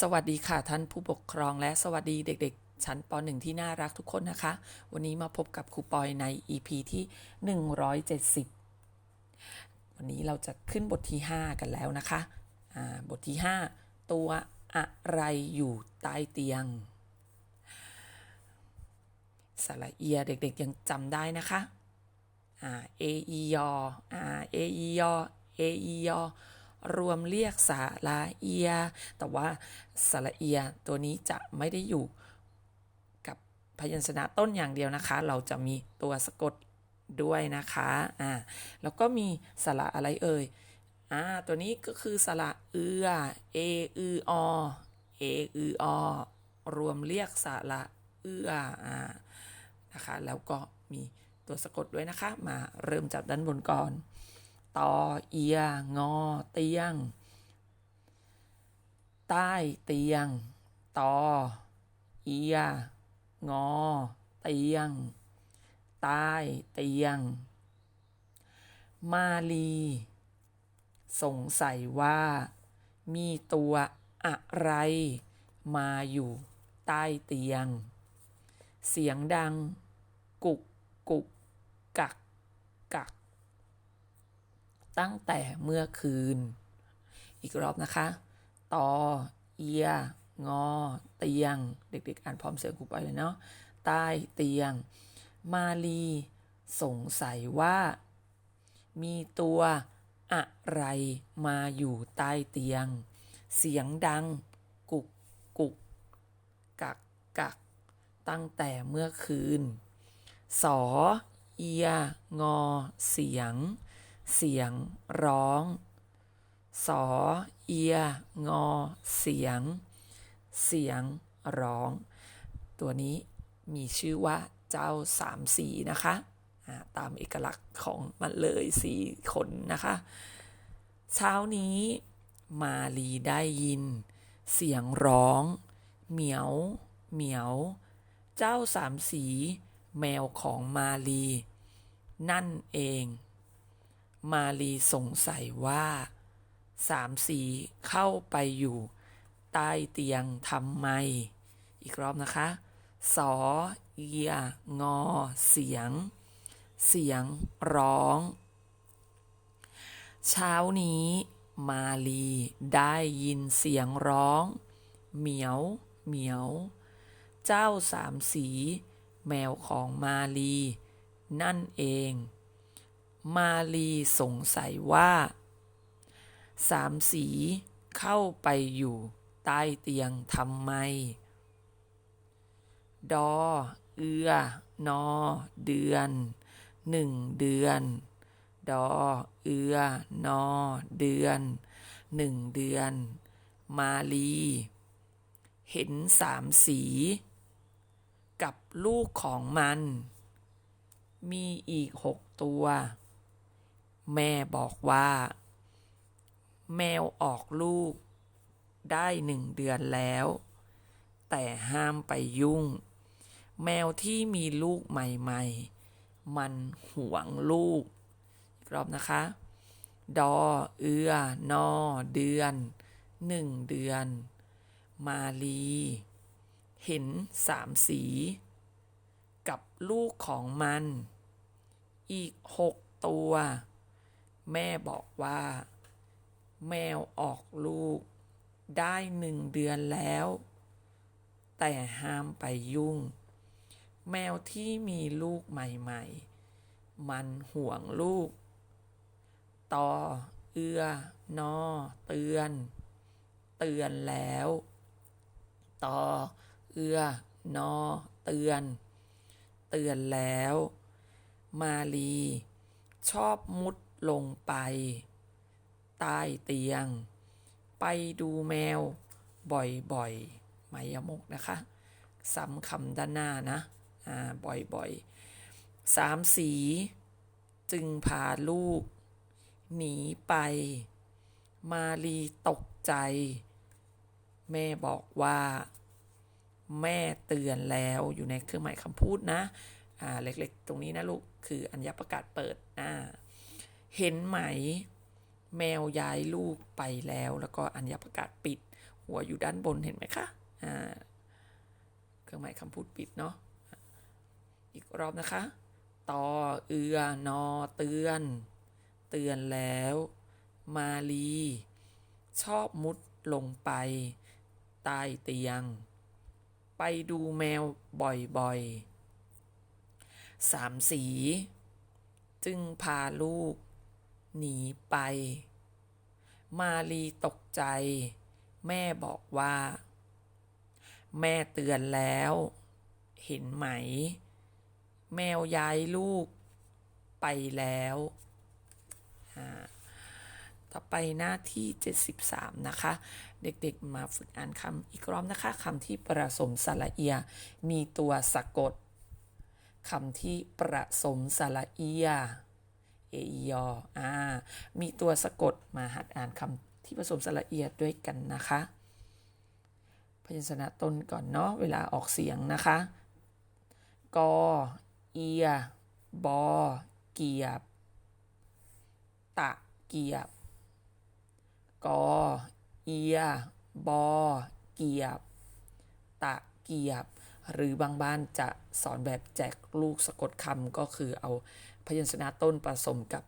สวัสดีค่ะท่านผู้ปกครองและสวัสดีเด็กๆ ชั้นป .1 ที่น่ารักทุกคนนะคะ วันนี้มาพบกับครูปอยใน EP ที่ 170 วันนี้เราจะขึ้นบทที่ 5 กันแล้วนะคะ บทที่ 5 ตัวอะไรอยู่ใต้เตียง สระเอียเด็กๆยังจำได้นะคะอ่า A E ยออ่า A E ยอ A E ยอ รวมเรียกสระเอีย แต่ว่าสระเอียตัวนี้จะไม่ได้อยู่กับพยัญชนะต้นอย่างเดียวนะคะ เราจะมีตัวสะกดด้วยนะคะอ่าแล้วก็มีสระอะไรเอ่ยอ่าตัวนี้ก็คือสระเอือเออืออเออืออรวมเรียกสระเอืออ่านะคะแล้วก็มีตัวสะกดด้วยนะคะ มาเริ่มจากด้านบนก่อน ตอเอีย งอ เตียง ใต้เตียง ตอ เอีย งอ เตียง ใต้เตียง มาลี สงสัยว่า มีตัวอะไร มาอยู่ใต้เตียง เสียงดัง กุกกุกก กัก ตั้งแต่เมื่อคืน อีกรอบนะคะ ตอ เอีย งอ เตียง เด็กๆ อ่านพร้อมเสียงครูไปเลยเนาะ ใต้เตียง มาลี สงสัยว่า มีตัวอะไรมาอยู่ใต้เตียง เสียงดัง กุกกุก กักกัก ตั้งแต่เมื่อคืน สอ เอีย งอ เสียง เสียง ร้อง สอ เอีย งอ เสียง เสียง ร้อง ตัวนี้มีชื่อว่าเจ้าสามสีนะคะ ตามเอกลักษณ์ของมันเลยสีขนนะคะ เช้านี้มาลีได้ยิน เสียงร้อง เหมียว เหมียว เจ้าสามสี แมวของมาลี นั่นเอง มาลีสงสัยว่าสามสีเข้าไปอยู่ ใต้เตียงทำไม อีกรอบนะคะ สอเอียงอ เสียง เสียงร้อง เช้านี้ มาลีได้ยินเสียงร้อง เหมียว เหมียว เจ้าสามสี แมวของมาลี นั่นเอง มาลีสงสัยว่า สามสีเข้าไปอยู่ใต้เตียงทำไม ดอ เอือ นอ เดือน หนึ่งเดือน ดอ เอือ นอ เดือน หนึ่งเดือน มาลี เห็นสามสี กับลูกของมัน มีอีกหกตัว แม่บอกว่า แมวออกลูก ได้หนึ่งเดือนแล้ว แต่ห้ามไปยุ่ง แมวที่มีลูกใหม่ๆ มันหวงลูกรอบนะคะ ดอ เอือ นอ เดือนหนึ่งเดือน มาลี เห็นสามสี กับลูกของมัน อีกหกตัว แม่บอกว่า แมวออกลูก ได้หนึ่งเดือนแล้ว แต่ห้ามไปยุ่ง แมวที่มีลูกใหม่ๆ มันห่วงลูก ต่อ เอือนอ เตือน เตือนแล้ว ต่อ เอือนอ เตือน เตือนแล้ว มาลี ชอบมุด ลงไป ใต้เตียง ไปดูแมว บ่อยๆไมยมกนะคะซ้ำคำด้านหน้านะอ่าบ่อยๆสามสี จึงพาลูก หนีไป มาลีตกใจ แม่บอกว่า แม่เตือนแล้วอยู่ในเครื่องหมายคำพูดนะ อ่า เล็กๆ ตรงนี้นะลูก คืออัญญประกาศเปิดอ่า เห็นไหม แมวย้ายลูกไปแล้ว แล้วก็อัญญประกาศปิด หัวอยู่ด้านบนเห็นไหมคะอ่าเครื่องหมายคำพูดปิดเนาะอีกรอบนะคะตอเอือนอเตือน เตือนแล้ว มาลี ชอบมุดลงไป ใต้เตียง ไปดูแมวบ่อยๆสามสี จึงพาลูก หนีไป มาลีตกใจ แม่บอกว่า แม่เตือนแล้ว เห็นไหม แมวย้ายลูก ไปแล้วต่อไปหน้าที่ 73 นะคะ เด็กๆมาฝึกอ่านคำอีกรอบนะคะคำที่ประสมสระเอีย มีตัวสะกดคำที่ประสมสระเอีย เอยออ่ามีตัวสะกดมาหัดอ่านคำที่ผสมสระเอียดด้วยกันนะคะ พยัญชนะต้นก่อนเนาะเวลาออกเสียงนะคะ กอ เอีย บอ เกียบ ตะเกียบ กอ เอีย บอ เกียบ ตะเกียบ หรือบางบ้านจะสอนแบบแจกลูกสะกดคำก็คือเอา พยัญชนะต้นผสมกับ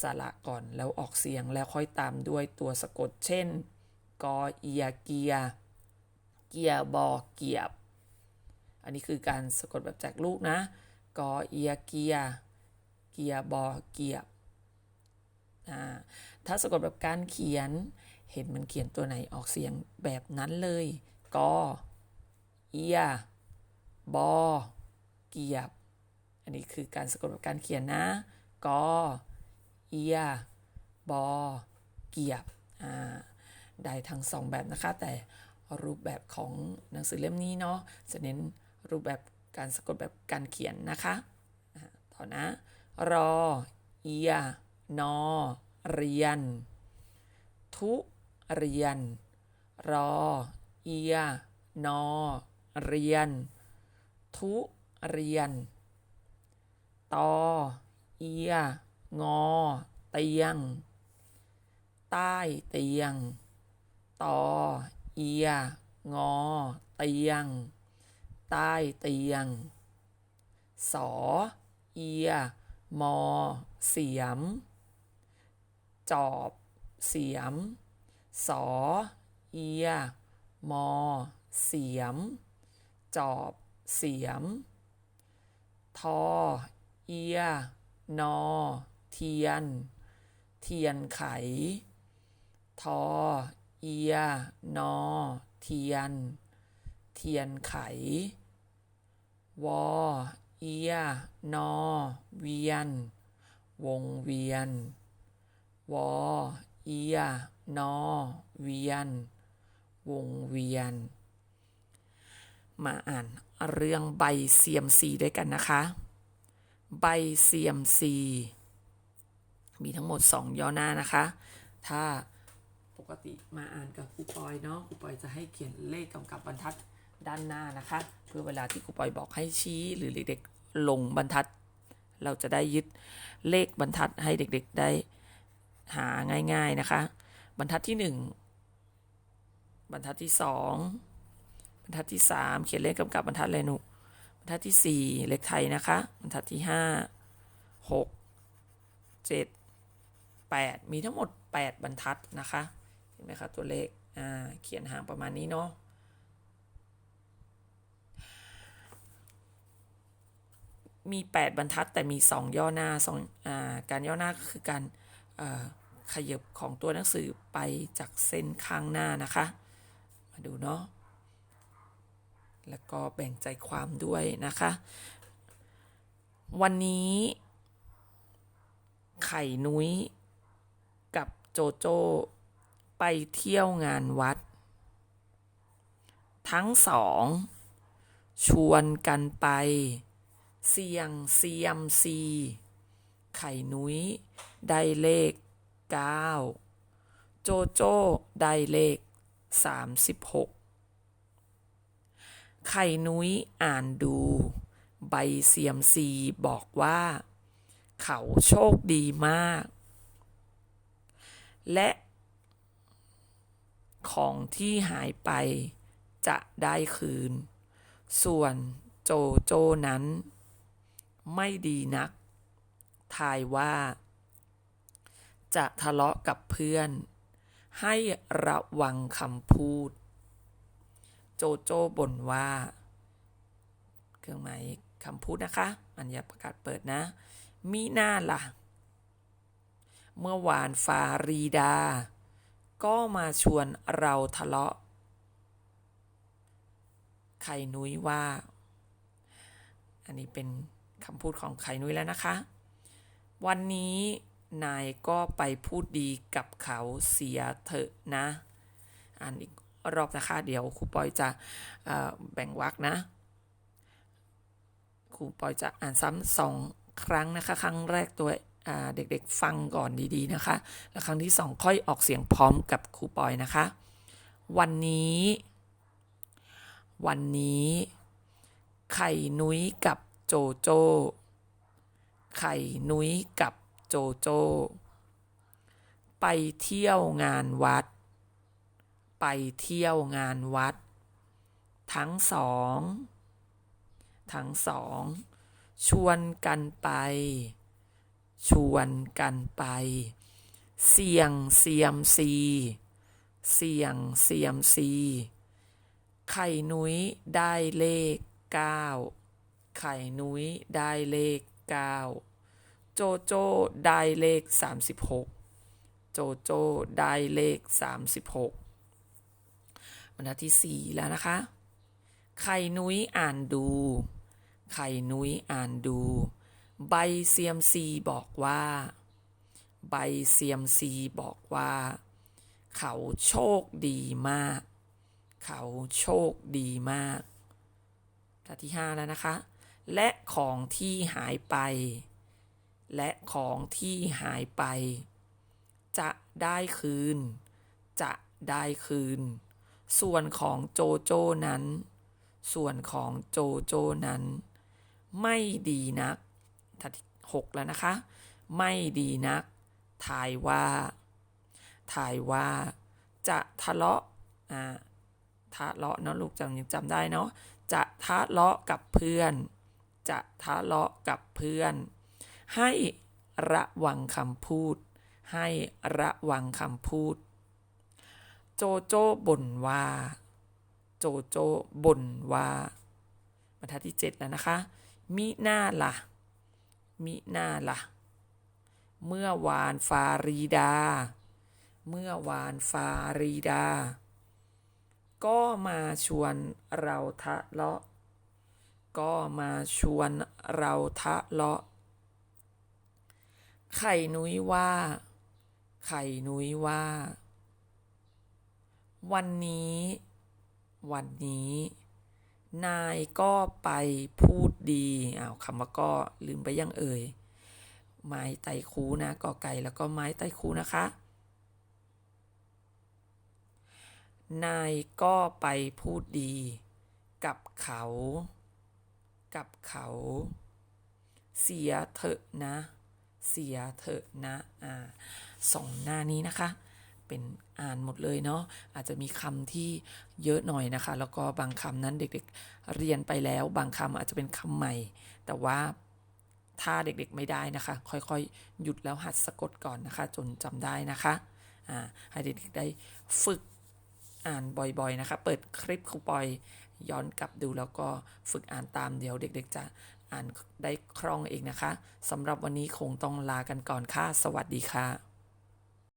สระก่อนแล้วออกเสียงแล้วค่อยตามด้วยตัวสะกด เช่น กอเอียเกีย เกียบอเกียบ อันนี้คือการสะกดแบบแจกลูกนะ กอเอียเกีย เกียบอเกียบ ถ้าสะกดแบบการเขียน เห็นมันเขียนตัวไหนออกเสียงแบบนั้นเลย กอ เอีย บอ เกียบ นนี้คือการสะกดแบบการเขียนนะกอเอียบอเกียบอ่าได้ทั้งสองแบบนะคะ แต่รูปแบบของหนังสือเล่มนี้เนาะจะเน้นรูปแบบการสะกดแบบการเขียนนะคะต่อนะ รอ เอีย นอ เรียน ทุเรียน รอ เอีย นอ เรียน ทุเรียน ตอ เอีย งอ เตียง ใต้เตียง ตอ เอีย งอ เตียง ใต้เตียง สอ เอีย มอ เสียม จอบ เสียม สอ เอีย มอ เสียม จอบ เสียมทอ เอีย นอ เทียน เทียนไข ทอ เอีย นอ เทียน เทียนไข วอ เอีย นอ เวียน วงเวียน วอ เอีย นอ เวียน วงเวียน มาอ่านเรื่องใบเซียมซีด้วยกันนะคะ ใบเซียมซี มีทั้งหมด 2 ย่อหน้านะคะ ถ้าปกติมาอ่านกับครูปอยเนาะครูปอยจะให้เขียนเลขกำกับบรรทัดด้านหน้านะคะ เพื่อเวลาที่ครูปอยบอกให้ชี้หรือเด็กๆลงบรรทัด เราจะได้ยึดเลขบรรทัดให้เด็กๆได้หาง่ายๆนะคะ บรรทัดที่ 1 บรรทัดที่ 2 บรรทัดที่ 3 เขียนเลขกำกับบรรทัดเลยหนู บรรทัดที่ 4 เลขไทยนะคะบรรทัดที่ 5 6 7 8 มีทั้งหมด 8 บรรทัดนะคะเห็นไหมคะตัวเลขอ่าเขียนห่างประมาณนี้เนาะมี 8 บรรทัดแต่มี 2 ย่อหน้าสองอ่าการย่อหน้าก็คือการขยับของตัวหนังสือไปจากเส้นข้างหน้านะคะ มาดูเนาะ แล้วก็แบ่งใจความด้วยนะคะ วันนี้ ไข่นุ้ย กับโจโจ้ไปเที่ยวงานวัด ทั้งสอง ชวนกันไป เสี่ยงเซียมซี ไข่นุ้ย ได้เลข 9 โจโจ้ ได้เลข 36 ไข่นุ้ยอ่านดู ใบเซียมซีบอกว่า เขาโชคดีมาก และของที่หายไปจะได้คืน ส่วนโจโจนั้น ไม่ดีนัก ทายว่า จะทะเลาะกับเพื่อน ให้ระวังคำพูด โจโจบ่นว่า เครื่องหมายคำพูดนะคะ อัญญาประกาศเปิดนะ มีหน้าล่ะ เมื่อวานฟารีดา ก็มาชวนเราทะเลาะ ไข่นุ้ยว่า อันนี้เป็นคำพูดของไข่นุ้ยแล้วนะคะ วันนี้นายก็ไปพูดดีกับเขาเสียเถอะนะ อ่านอีก รอบนะคะ เดี๋ยวครูปอยจะแบ่งวรรคนะครูปอยจะอ่านซ้ำสองครั้งนะคะ ครั้งแรกตัวเด็กๆฟังก่อนดีๆนะคะ แล้วครั้งที่สองค่อยออกเสียงพร้อมกับครูปอยนะคะ วันนี้ วันนี้ ไข่นุ้ยกับโจโจไข่นุ้ยกับโจโจไปเที่ยวงานวัด ไปเที่ยวงานวัด ทั้งสอง ทั้งสอง ชวนกันไป ชวนกันไป เสี่ยงเซียมซี เสี่ยงเซียมซี ไข่นุ้ยได้เลขเก้าไข่นุ้ยได้เลขเก้าโจโจ้ได้เลขสามสิบหกโจโจ้ได้เลขสามสิบหก รรทัดที่สี่แล้วนะคะ ไข่นุ้ยอ่านดู ไข่นุ้ยอ่านดู ใบเซียมซีบอกว่า ใบเซียมซีบอกว่า เขาโชคดีมาก เขาโชคดีมากทัดที่ห้าแล้วนะคะ และของที่หายไป และของที่หายไป จะได้คืน จะได้คืน ส่วนของโจโจ้นั้น ส่วนของโจโจ้นั้น ไม่ดีนักทัดหกแล้วนะคะ ไม่ดีนักทายว่าทายว่าจะทะเลาะอ่าทะเลาะเนาะลูกจำยังจำได้เนาะจะทะเลาะกับเพื่อน จะทะเลาะกับเพื่อน ให้ระวังคำพูด ให้ระวังคำพูด โจโจ้บ่นว่า โจโจ้บ่นว่าบรรทัดที่เจ็ดแล้วนะคะ มิหน้าละ่ะมิหน้าละ่ะเมื่อวานฟารีดา เมื่อวานฟารีดา ก็มาชวนเราทะเลาะ ก็มาชวนเราทะเลาะ ไข่นุ้ยว่า ไข่นุ้ยว่า วันนี้ วันนี้ นายก็ไปพูดดีอ้าวคำว่าก็ลืมไปยังเอ่ย ไม้ไตคูนะกอไก่แล้วก็ไม้ไตคูนะคะ นายก็ไปพูดดี กับเขา กับเขา เสียเถอะนะ เสียเถอะนะ อ่าสองหน้านี้นะคะ เป็นอ่านหมดเลยเนาะอาจจะมีคำที่เยอะหน่อยนะคะ แล้วก็บางคำนั้นเด็กๆเรียนไปแล้ว บางคำอาจจะเป็นคำใหม่ แต่ว่าถ้าเด็กๆไม่ได้นะคะ ค่อยๆ หยุดแล้วหัดสะกดก่อนนะคะ จนจำได้นะคะให้เด็กๆได้ฝึกอ่านบ่อยๆนะคะ เปิดคลิปครูปอยย้อนกลับดูแล้วก็ฝึกอ่านตามเดี๋ยวเด็ก ๆ จะอ่านได้คล่องเองนะคะสำหรับวันนี้คงต้องลากันก่อนค่ะ สวัสดีค่ะ